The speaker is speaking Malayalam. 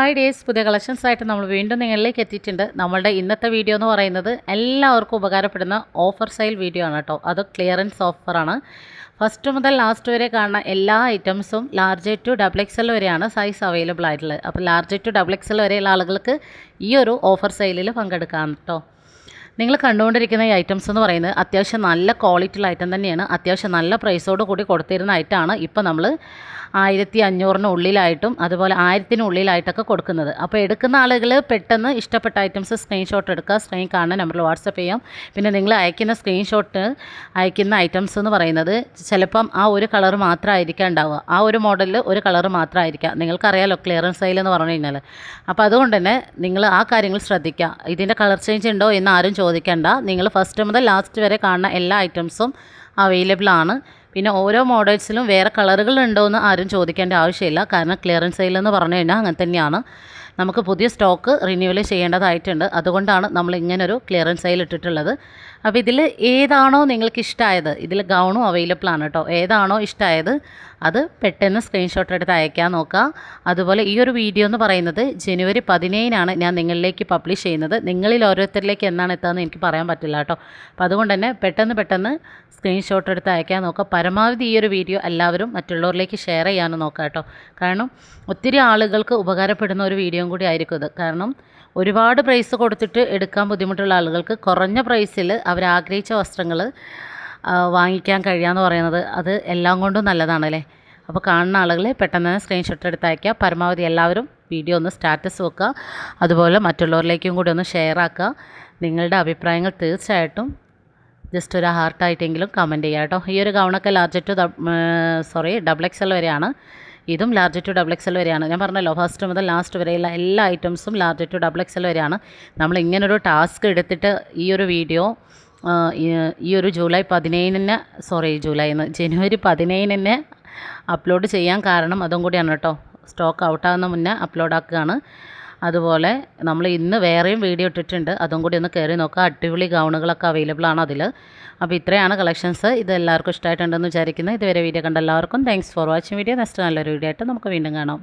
ഹായ് ഡേയ്സ് പുതിയ കളക്ഷൻസ് ആയിട്ട് നമ്മൾ വീണ്ടും നിങ്ങളിലേക്ക് എത്തിയിട്ടുണ്ട്. നമ്മളുടെ ഇന്നത്തെ വീഡിയോ എന്ന് പറയുന്നത് എല്ലാവർക്കും ഉപകാരപ്പെടുന്ന ഓഫർ സെയിൽ വീഡിയോ ആണ് കേട്ടോ. അത് ക്ലിയറൻസ് ഓഫറാണ് ഫസ്റ്റ് മുതൽ ലാസ്റ്റ് വരെ കാണുന്ന എല്ലാ ഐറ്റംസും large to double X L വരെയാണ് സൈസ് അവൈലബിൾ ആയിട്ടുള്ളത്. അപ്പോൾ large to double X L വരെയുള്ള ആളുകൾക്ക് ഈ ഒരു ഓഫർ സെയിലിൽ പങ്കെടുക്കാം കേട്ടോ. നിങ്ങൾ കണ്ടുകൊണ്ടിരിക്കുന്ന ഈ ഐറ്റംസ് എന്ന് പറയുന്നത് അത്യാവശ്യം നല്ല ക്വാളിറ്റിയുള്ള ഐറ്റം തന്നെയാണ്. അത്യാവശ്യം നല്ല പ്രൈസോട് കൂടി കൊടുത്തിരുന്ന ഐറ്റമാണ് ഇപ്പോൾ നമ്മൾ ആയിരത്തി അഞ്ഞൂറിന് ഉള്ളിലായിട്ടും അതുപോലെ ആയിരത്തിന് ഉള്ളിലായിട്ടൊക്കെ കൊടുക്കുന്നത്. അപ്പോൾ എടുക്കുന്ന ആളുകൾ പെട്ടെന്ന് ഇഷ്ടപ്പെട്ട ഐറ്റംസ് സ്ക്രീൻഷോട്ട് എടുക്കുക സ്ക്രീൻ കാണുന്ന നമ്പറിൽ വാട്സപ്പ് ചെയ്യാം. പിന്നെ നിങ്ങൾ അയക്കുന്ന സ്ക്രീൻഷോട്ട് അയക്കുന്ന ഐറ്റംസ് എന്ന് പറയുന്നത് ചിലപ്പം ആ ഒരു കളർ മാത്രമായിരിക്കാം ഉണ്ടാവുക. ആ ഒരു മോഡലിൽ ഒരു കളർ മാത്രമായിരിക്കാം. നിങ്ങൾക്കറിയാലോ ക്ലിയറൻസ് സെയിൽ എന്ന് പറഞ്ഞു കഴിഞ്ഞാൽ അപ്പോൾ അതുകൊണ്ട് തന്നെ നിങ്ങൾ ആ കാര്യങ്ങൾ ശ്രദ്ധിക്കുക. ഇതിന്റെ കളർ ചേഞ്ച് ഉണ്ടോ എന്ന് ആരും ചോദിക്കേണ്ട. നിങ്ങൾ ഫസ്റ്റ് മുതൽ ലാസ്റ്റ് വരെ കാണുന്ന എല്ലാ ഐറ്റംസും അവൈലബിൾ ആണ്. പിന്നെ ഓരോ മോഡൽസിലും വേറെ കളറുകൾ ഉണ്ടോ എന്ന് ആരും ചോദിക്കേണ്ട ആവശ്യമില്ല. കാരണം ക്ലിയറൻസ് സെയിൽ എന്ന് പറഞ്ഞു കഴിഞ്ഞാൽ അങ്ങനെ തന്നെയാണ്. നമുക്ക് പുതിയ സ്റ്റോക്ക് റിന്യൂവൽ ചെയ്യേണ്ടതായിട്ടുണ്ട്. അതുകൊണ്ടാണ് നമ്മൾ ഇങ്ങനൊരു ക്ലിയറൻസ് സെയിൽ ഇട്ടിട്ടുള്ളത്. അപ്പോൾ ഇതിൽ ഏതാണോ നിങ്ങൾക്ക് ഇഷ്ടമായത് ഇതിൽ ഗൗണും അവൈലബിൾ ആണ് കേട്ടോ ഏതാണോ ഇഷ്ടമായത് അത് പെട്ടെന്ന് സ്ക്രീൻഷോട്ട് എടുത്ത് അയക്കാൻ നോക്കുക. അതുപോലെ ഈ ഒരു വീഡിയോ എന്ന് പറയുന്നത് ജനുവരി പതിനേഴിനാണ് ഞാൻ നിങ്ങളിലേക്ക് പബ്ലിഷ് ചെയ്യുന്നത്. നിങ്ങളിൽ ഓരോരുത്തരിലേക്ക് എന്നാണ് എത്തുകയെന്ന് എനിക്ക് പറയാൻ പറ്റില്ല കേട്ടോ അപ്പോൾ അതുകൊണ്ട് തന്നെ പെട്ടെന്ന് പെട്ടെന്ന് സ്ക്രീൻഷോട്ട് എടുത്ത് അയക്കാൻ നോക്കുക. പരമാവധി ഈ ഒരു വീഡിയോ എല്ലാവരും മറ്റുള്ളവരിലേക്ക് ഷെയർ ചെയ്യാനും നോക്കുക കേട്ടോ കാരണം ഒത്തിരി ആളുകൾക്ക് ഉപകാരപ്പെടുന്ന ഒരു വീഡിയോയും കൂടി ആയിരിക്കും ഇത്. കാരണം ഒരുപാട് പ്രൈസ് കൊടുത്തിട്ട് എടുക്കാൻ ബുദ്ധിമുട്ടുള്ള ആളുകൾക്ക് കുറഞ്ഞ പ്രൈസിൽ അവർ ആഗ്രഹിച്ച വസ്ത്രങ്ങൾ വാങ്ങിക്കാൻ കഴിയാന്ന് പറയുന്നത് അത് എല്ലാം കൊണ്ടും നല്ലതാണല്ലേ അപ്പോൾ കാണുന്ന ആളുകൾ പെട്ടെന്ന് തന്നെ സ്ക്രീൻഷോട്ട് എടുത്ത് അയക്കുക പരമാവധി എല്ലാവരും വീഡിയോ ഒന്ന് സ്റ്റാറ്റസ് വെക്കുക. അതുപോലെ മറ്റുള്ളവരിലേക്കും കൂടി ഒന്ന് ഷെയർ ആക്കുക. നിങ്ങളുടെ അഭിപ്രായങ്ങൾ തീർച്ചയായിട്ടും ജസ്റ്റ് ഒരു ഹാർട്ടായിട്ടെങ്കിലും കമന്റ് ചെയ്യാം കേട്ടോ. ഈ ഒരു ഗൗണൊക്കെ large to sorry double X L വരെയാണ്. ഇതും large to double X L വരെയാണ്. ഞാൻ പറഞ്ഞല്ലോ ഫസ്റ്റ് മുതൽ ലാസ്റ്റ് വരെയുള്ള എല്ലാ ഐറ്റംസും large to double X L വരെയാണ്. നമ്മൾ ഇങ്ങനൊരു ടാസ്ക് എടുത്തിട്ട് ഈ ഒരു വീഡിയോ ഈ ഒരു ജൂലൈ പതിനേഴിന് സോറി ജൂലൈ എന്ന് ജനുവരി പതിനേഴിന് അപ്ലോഡ് ചെയ്യാൻ കാരണം അതും കൂടിയാണ് കേട്ടോ. സ്റ്റോക്ക് ഔട്ടാകുന്ന മുന്നേ അപ്ലോഡ് ആക്കുകയാണ്. അതുപോലെ നമ്മൾ ഇന്ന് വേറെയും വീഡിയോ ഇട്ടിട്ടുണ്ട്. അതും കൂടി ഒന്ന് കയറി നോക്കുക അടിപൊളി ഗൗണുകളൊക്കെ അവൈലബിൾ ആണ് അതിൽ അപ്പോൾ ഇത്രയാണ് കളക്ഷൻസ് ഇത് എല്ലാവർക്കും ഇഷ്ടമായിട്ടുണ്ടെന്ന് വിചാരിക്കുന്നത് ഇതുവരെ വീഡിയോ കണ്ട എല്ലാവർക്കും thanks for watching video next നല്ലൊരു വീഡിയോ ആയിട്ട് നമുക്ക് വീണ്ടും കാണാം.